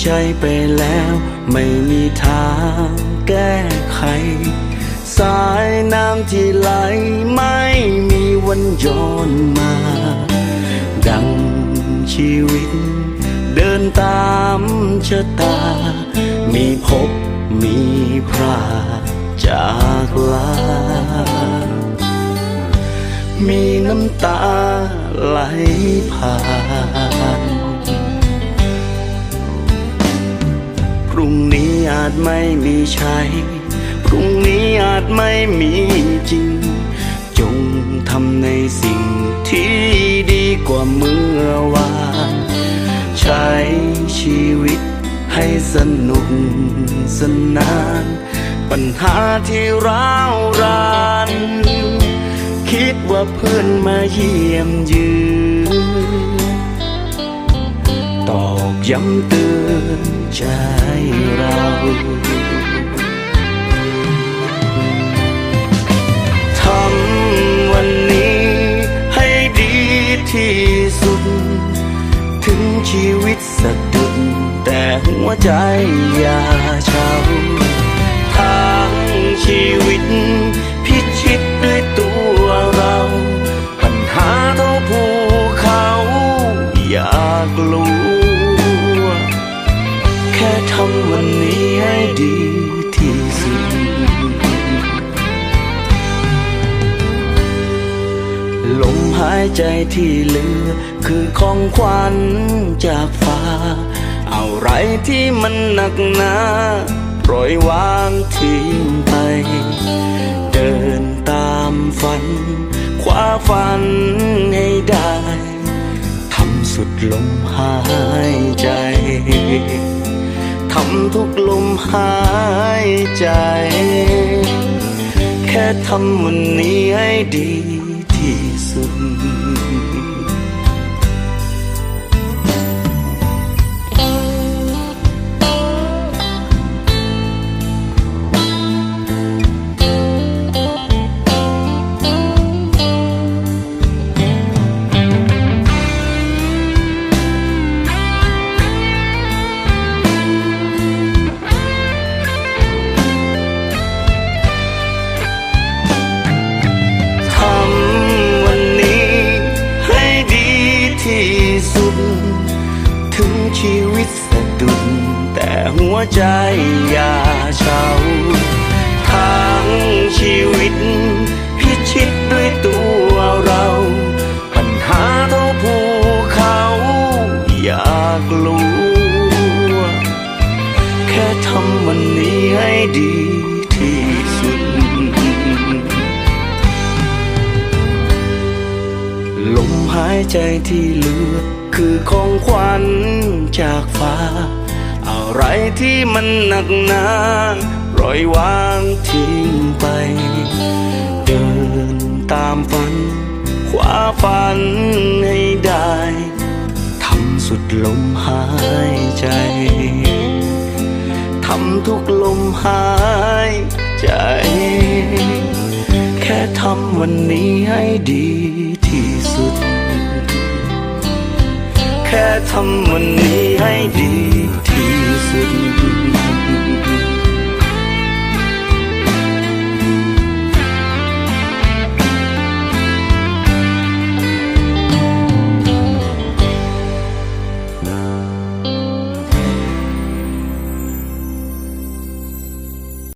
ใจไปแล้ว ไม่มีทางแก้ไข สายน้ำที่ไหลไม่มีวันย้อนมา ดังชีวิต เดินตามชะตา มีพบมีพรากจากลา มีน้ำตาไหลผ่าน จไม่มีใช้พรุ่งนี้อาจไม่มีจริง จงทำในสิ่งที่ดีกว่าเมื่อวานใช้ชีวิตให้สนุกสนาน ปัญหาที่ร้าวราน คิดว่าเพื่อนมาเยี่ยมยืน ย้ำเตือนใจเราทำวันนี้ให้ดีที่สุด ถึงชีวิตสะดุดแต่หัวใจอย่าเฉาทางชีวิต ทำวันนี้ให้ดีที่สุด ลมหายใจที่เหลือ คือของขวัญจากฟ้า เอะไรที่มันหนักหนาปล่อยวางทิ้งไป เดินตามฝัน คว้าฝันให้ได้ ทำสุดลมหายใจ ทำทุกลมหายใจ แค่ทำวันนี้ให้ดีที่สุด ใจอย่าเฉาทางชีวิต พิชิตด้วยตัวเรา ปัญหาเท่าภูเขาอย่ากลัว แค่ทำวันนี้ให้ดีที่สุด ลมหายใจที่เหลือคือของขวัญจากฟ้า อะไรที่มันหนักหนาปล่อยวางทิ้งไป เดินตามฝัน คว้าฝันให้ได้ทำสุดลมหายใจทำทุกลมหายใจ แค่ทำวันนี้ให้ดีที่สุด แค่ทำวันนี้ให้ดีที่สุด